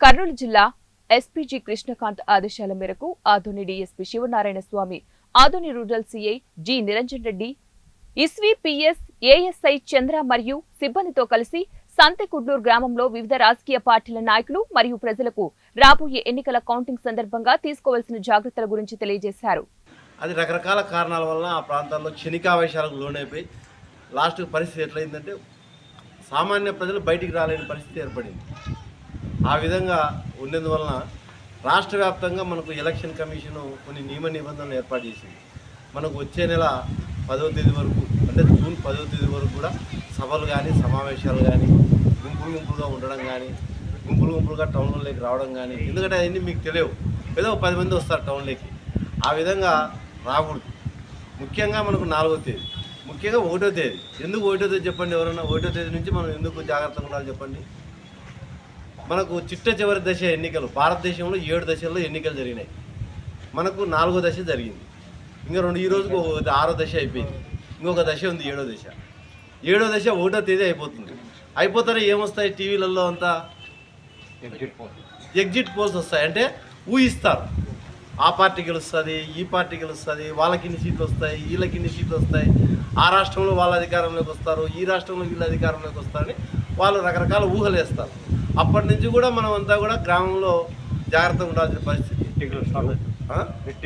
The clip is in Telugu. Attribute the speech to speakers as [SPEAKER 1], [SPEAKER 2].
[SPEAKER 1] కర్నూలు జిల్లా ఎస్పీజీ కృష్ణకాంత్ ఆదేశాల మేరకు Adoni DSP Sivanarayana Swamy Adoni rural CI G Niranjan Reddy ఇస్వి PS ASI Chandra మరియు సిబ్బందితో కలిసి సంతెకుడ్లూరు గ్రామంలో వివిధ రాజకీయ పార్టీల నాయకులు మరియు ప్రజలకు రాబోయే ఎన్నికల కౌంటింగ్ సందర్భంగా తీసుకోవాల్సిన జాగ్రత్తల గురించి తెలియజేశారు.
[SPEAKER 2] అది రకరకాల కారణాల వల్ల ఆ ప్రాంతాల్లో క్షణికావేశాలకు లోనైపోయి లాస్ట్ పరిస్థితి ఎట్లయిందంటే సామాన్య ప్రజలు బయటికి రాలేని పరిస్థితి ఏర్పడింది. ఆ విధంగా ఉన్నందువలన రాష్ట్ర వ్యాప్తంగా మనకు ఎలక్షన్ కమిషను కొన్ని నియమ నిబంధనలు ఏర్పాటు చేసింది. మనకు వచ్చే నెల పదవ తేదీ వరకు అంటే జూన్ పదవ తేదీ వరకు కూడా సభలు కానీ సమావేశాలు కానీ గుంపులు గుంపులుగా ఉండడం కానీ గుంపులు గుంపులుగా టౌన్లోకి రావడం కానీ ఎందుకంటే అవన్నీ మీకు తెలియవు. ఏదో పది మంది వస్తారు టౌన్లోకి. ఆ విధంగా రాకూడదు. ముఖ్యంగా మనకు నాలుగో తేదీ. ముఖ్యంగా ఒకటో తేదీ. ఎందుకు ఒకటో తేదీ చెప్పండి ఎవరన్నా? ఒకటో తేదీ నుంచి మనం ఎందుకు జాగ్రత్తగా ఉండాలి చెప్పండి? మనకు చిట్ట చివరి దశ ఎన్నికలు భారతదేశంలో ఏడు దశల్లో ఎన్నికలు జరిగినాయి. మనకు నాలుగో దశ జరిగింది. ఇంకా రెండు ఈ రోజుకు ఆరో దశ అయిపోయింది. ఇంకొక దశ ఉంది ఏడో దశ. ఏడో దశ ఒకటో తేదీ అయిపోతుంది. అయిపోతానే ఏమొస్తాయి టీవీలలో అంతా? ఎగ్జిట్ పోల్స్ వస్తాయి. అంటే ఊహిస్తారు. ఆ పార్టీ గెలుస్తుంది ఈ పార్టీ గెలుస్తుంది వాళ్ళకి ఇన్ని సీట్లు వస్తాయి వీళ్ళకి ఇన్ని సీట్లు వస్తాయి. ఆ రాష్ట్రంలో వాళ్ళ అధికారంలోకి వస్తారు ఈ రాష్ట్రంలో వీళ్ళ అధికారంలోకి వస్తారని వాళ్ళు రకరకాల ఊహలు వేస్తారు అప్పటి నుంచి కూడా మనం అంతా కూడా గ్రామంలో జాగ్రత్తగా ఉండాల్సిన పరిస్థితి?